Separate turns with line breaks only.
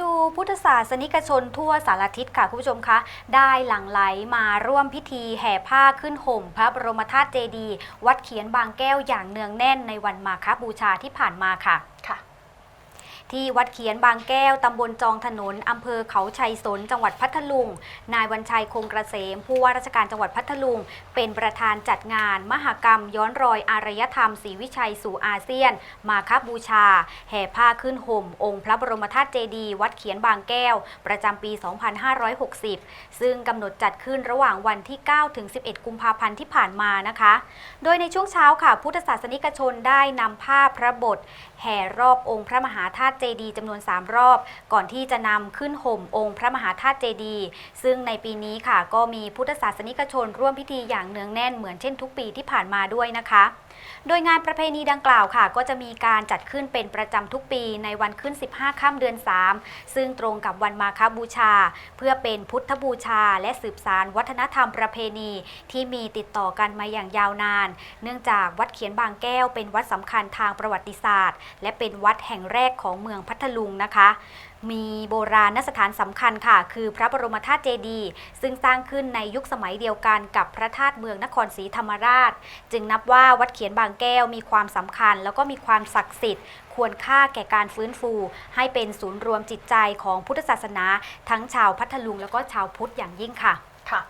ดูพุทธศาสนิกชนทั่วสารทิศค่ะคุณผู้ชมคะได้หลั่งไหลมาร่วมพิธีแห่ผ้าขึ้นห่ม พระบรมธาตุเจดีย์วัดเขียนบางแก้วอย่างเนืองแน่นในวันมาคบูชาที่ผ่านมาค่ะ
ค่ะ
ที่วัดเขียนบางแก้วตำบลจองถนนอำเภอเขาชัยสน จังหวัดพัทลุง นายวันชัยคงกระเสม ผู้ว่าราชการจังหวัดพัทลุง เป็นประธานจัดงาน มหกรรม ย้อนรอยอารยธรรมศรีวิชัยสู่อาเซียน มาคบูชา แห่ผ้าขึ้นห่ม องค์พระบรมธาตุเจดีย์วัดเขียนบางแก้ว ประจำปี 2560 ซึ่งกำหนดจัดขึ้นระหว่างวันที่ 9 ถึง 11 กุมภาพันธ์ที่ผ่านมานะคะ โดยในช่วงเช้าค่ะ พุทธศาสนิกชนได้นำผ้าพระบท แห่รอบองค์พระมหาธาตุตุเจดีย์จำนวน 3 รอบ ก่อนที่จะนำขึ้นห่มองค์พระมหาธาตุเจดีย์ซึ่งในปีนี้ค่ะก็มีพุทธศาสนิกชนร่วมพิธีอย่างเนืองแน่นเหมือนเช่นทุกปีที่ผ่านมาด้วยนะคะ โดยงานประเพณีดังกล่าวค่ะ ก็จะมีการจัดขึ้นเป็นประจำทุกปีในวันขึ้น 15 ค่ำเดือน 3 ซึ่งตรงกับวันมาคบูชา เพื่อเป็นพุทธบูชา และสืบสารวัฒนธรรมประเพณีที่มีติดต่อกันมาอย่างยาวนาน เนื่องจากวัดเขียนบางแก้วเป็นวัดสำคัญทางประวัติศาสตร์ และเป็นวัดแห่งแรกของเมืองพัทลุงนะคะมีโบราณสถานสำคัญค่ะ คือพระบรมธาตุเจดีย์ซึ่งสร้างขึ้นในยุคสมัยเดียวกันกับพระธาตุเมืองนครศรีธรรมราช จึงนับว่าวัดเขียนบางแก้วมีความสำคัญ แล้วก็มีความศักดิ์สิทธิ์ ควรค่าแก่การฟื้นฟู ให้เป็นศูนย์รวมจิตใจของพุทธศาสนา ทั้งชาวพัทลุงแล้วก็ชาวพุทธอย่างยิ่งค่ะ
ค่ะ